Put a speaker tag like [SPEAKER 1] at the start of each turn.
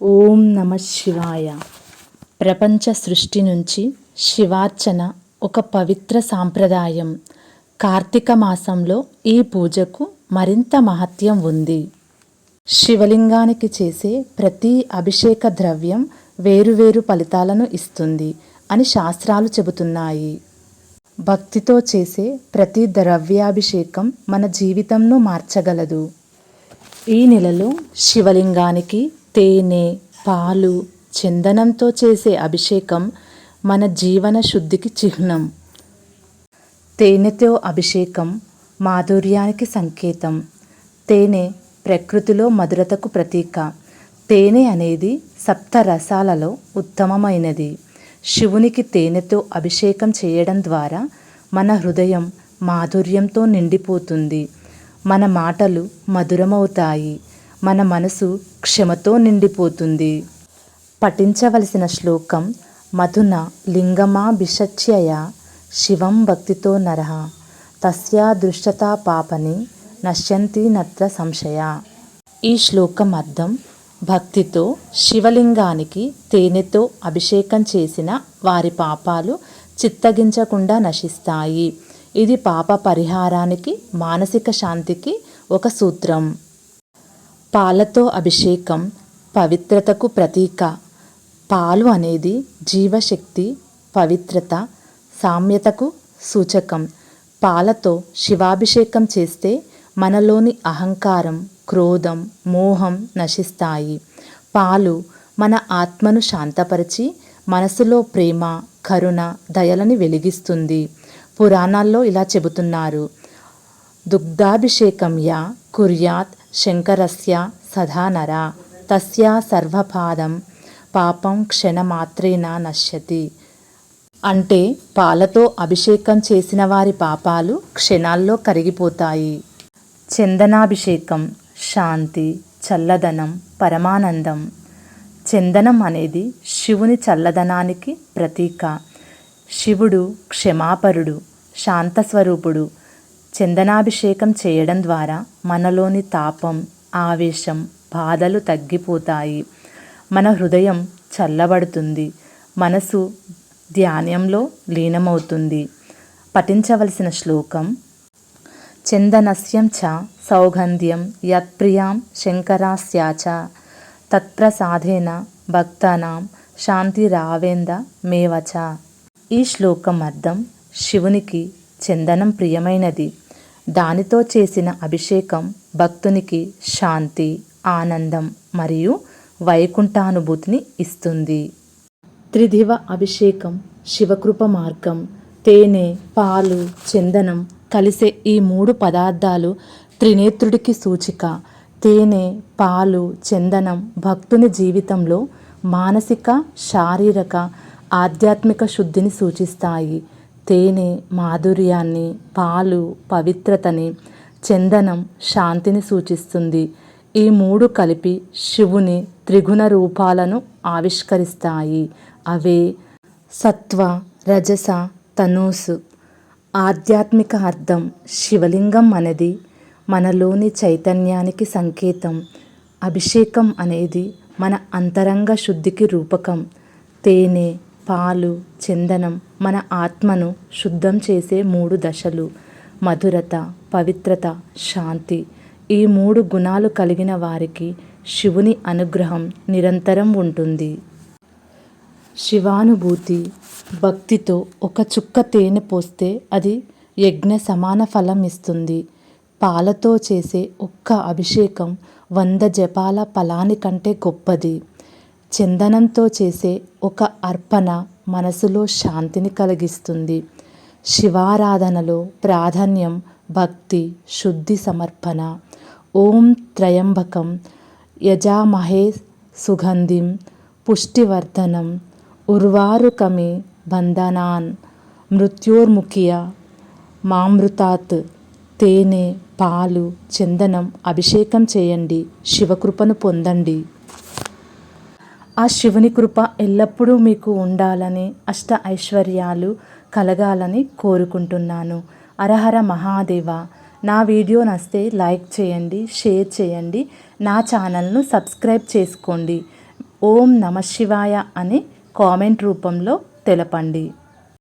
[SPEAKER 1] ఓం నమ శివాయ. ప్రపంచ సృష్టి నుంచి శివార్చన ఒక పవిత్ర సాంప్రదాయం. కార్తీక మాసంలో ఈ పూజకు మరింత మహత్యం ఉంది. శివలింగానికి చేసే ప్రతి అభిషేక ద్రవ్యం వేరువేరు ఫలితాలను ఇస్తుంది అని శాస్త్రాలు చెబుతున్నాయి. భక్తితో చేసే ప్రతి ద్రవ్యాభిషేకం మన జీవితంను మార్చగలదు. ఈ నెలలో శివలింగానికి తేనె పాలు చందనంతో చేసే అభిషేకం మన జీవన శుద్ధికి చిహ్నం. తేనెతో అభిషేకం మాధుర్యానికి సంకేతం. తేనె ప్రకృతిలో మధురతకు ప్రతీక. తేనె అనేది సప్త రసాలలో ఉత్తమమైనది. శివునికి తేనెతో అభిషేకం చేయడం ద్వారా మన హృదయం మాధుర్యంతో నిండిపోతుంది. మన మాటలు మధురమవుతాయి. మన మనసు క్షమతో నిండిపోతుంది. పఠించవలసిన శ్లోకం మధున లింగమాభిషచ్యయ శివం భక్తితో నరహ తస్యా దృష్టతా పాపని నశ్యంతి నత్ర సంశయ. ఈ శ్లోకం అర్థం భక్తితో శివలింగానికి తేనెతో అభిషేకం చేసిన వారి పాపాలు చిత్తగించకుండా నశిస్తాయి. ఇది పాప పరిహారానికి మానసిక శాంతికి ఒక సూత్రం. పాలతో అభిషేకం పవిత్రతకు ప్రతీక. పాలు అనేది జీవశక్తి పవిత్రత సామ్యతకు సూచకం. పాలతో శివాభిషేకం చేస్తే మనలోని అహంకారం క్రోధం మోహం నశిస్తాయి. పాలు మన ఆత్మను శాంతపరిచి మనసులో ప్రేమ కరుణ దయలని వెలిగిస్తుంది. పురాణాల్లో ఇలా చెబుతున్నారు. దుగ్ధాభిషేకం యా కుర్యాత్ శంకరస్య సదా నర తస్యా సర్వపాదం పాపం క్షణమాత్రేన నశ్యతి అంటే పాలతో అభిషేకం చేసిన వారి పాపాలు క్షణాల్లో కరిగిపోతాయి। చందనాభిషేకం శాంతి చల్లదనం పరమానందం। చందనం అనేది శివుని చల్లదనానికి ప్రతీక। శివుడు క్షమాపరుడు శాంతస్వరూపుడు చందనాభిషేకం చేయడం ద్వారా మనలోని తాపం ఆవేశం బాధలు తగ్గిపోతాయి. మన హృదయం చల్లబడుతుంది. మనసు ధ్యానంలో లీనమవుతుంది. పఠించవలసిన శ్లోకం చందనస్యం చ సౌగంధ్యం యత్ప్రియాం శంకరాస్యాచ తత్ప్రసాదేన భక్తానాం శాంతిరావేంద మేవచ. ఈ శ్లోకం అర్థం శివునికి చందనం ప్రియమైనది. దానితో చేసిన అభిషేకం భక్తునికి శాంతి ఆనందం మరియు వైకుంఠానుభూతిని ఇస్తుంది. త్రిదివ అభిషేకం శివకృప మార్గం. తేనె పాలు చందనం కలిసే ఈ మూడు పదార్థాలు త్రినేత్రుడికి సూచిక. తేనె పాలు చందనం భక్తుని జీవితంలో మానసిక శారీరక ఆధ్యాత్మిక శుద్ధిని సూచిస్తాయి. తేనె మాధుర్యాన్ని పాలు పవిత్రతని చందనం శాంతిని సూచిస్తుంది. ఈ మూడు కలిపి శివుని త్రిగుణ రూపాలను ఆవిష్కరిస్తాయి. అవే సత్వ రజస తనూసు. ఆధ్యాత్మిక అర్థం శివలింగం అనేది మనలోని చైతన్యానికి సంకేతం. అభిషేకం అనేది మన అంతరంగ శుద్ధికి రూపకం. తేనె పాలు చందనం మన ఆత్మను శుద్ధం చేసే మూడు దశలు. మధురత పవిత్రత శాంతి. ఈ మూడు గుణాలు కలిగిన వారికి శివుని అనుగ్రహం నిరంతరం ఉంటుంది. శివానుభూతి. భక్తితో ఒక చుక్క తేనె పోస్తే అది యజ్ఞ సమాన ఫలం ఇస్తుంది. పాలతో చేసే ఒక్క అభిషేకం వంద జపాల ఫలాని కంటే గొప్పది. చందనంతో చేసే ఒక అర్పణ మనసులో శాంతిని కలిగిస్తుంది. శివారాధనలో ప్రాధాన్యం భక్తి శుద్ధి సమర్పణ. ఓం త్రయంబకం యజామహే సుగంధిం పుష్టివర్ధనం ఉర్వారుకమే బంధనాన్ మృత్యోర్ముఖియ మామృతాత్ తేనె పాలు చందనం అభిషేకం చేయండి. శివకృపను పొందండి. ఆ శివుని కృప ఎల్లప్పుడూ మీకు ఉండాలని అష్ట ఐశ్వర్యాలు కలగాలని కోరుకుంటున్నాను. అరహర మహాదేవ నా వీడియో నస్తే లైక్ చేయండి షేర్ చేయండి నా ఛానల్ను సబ్స్క్రైబ్ చేసుకోండి. ఓం నమ శివాయ అని కామెంట్ రూపంలో తెలపండి.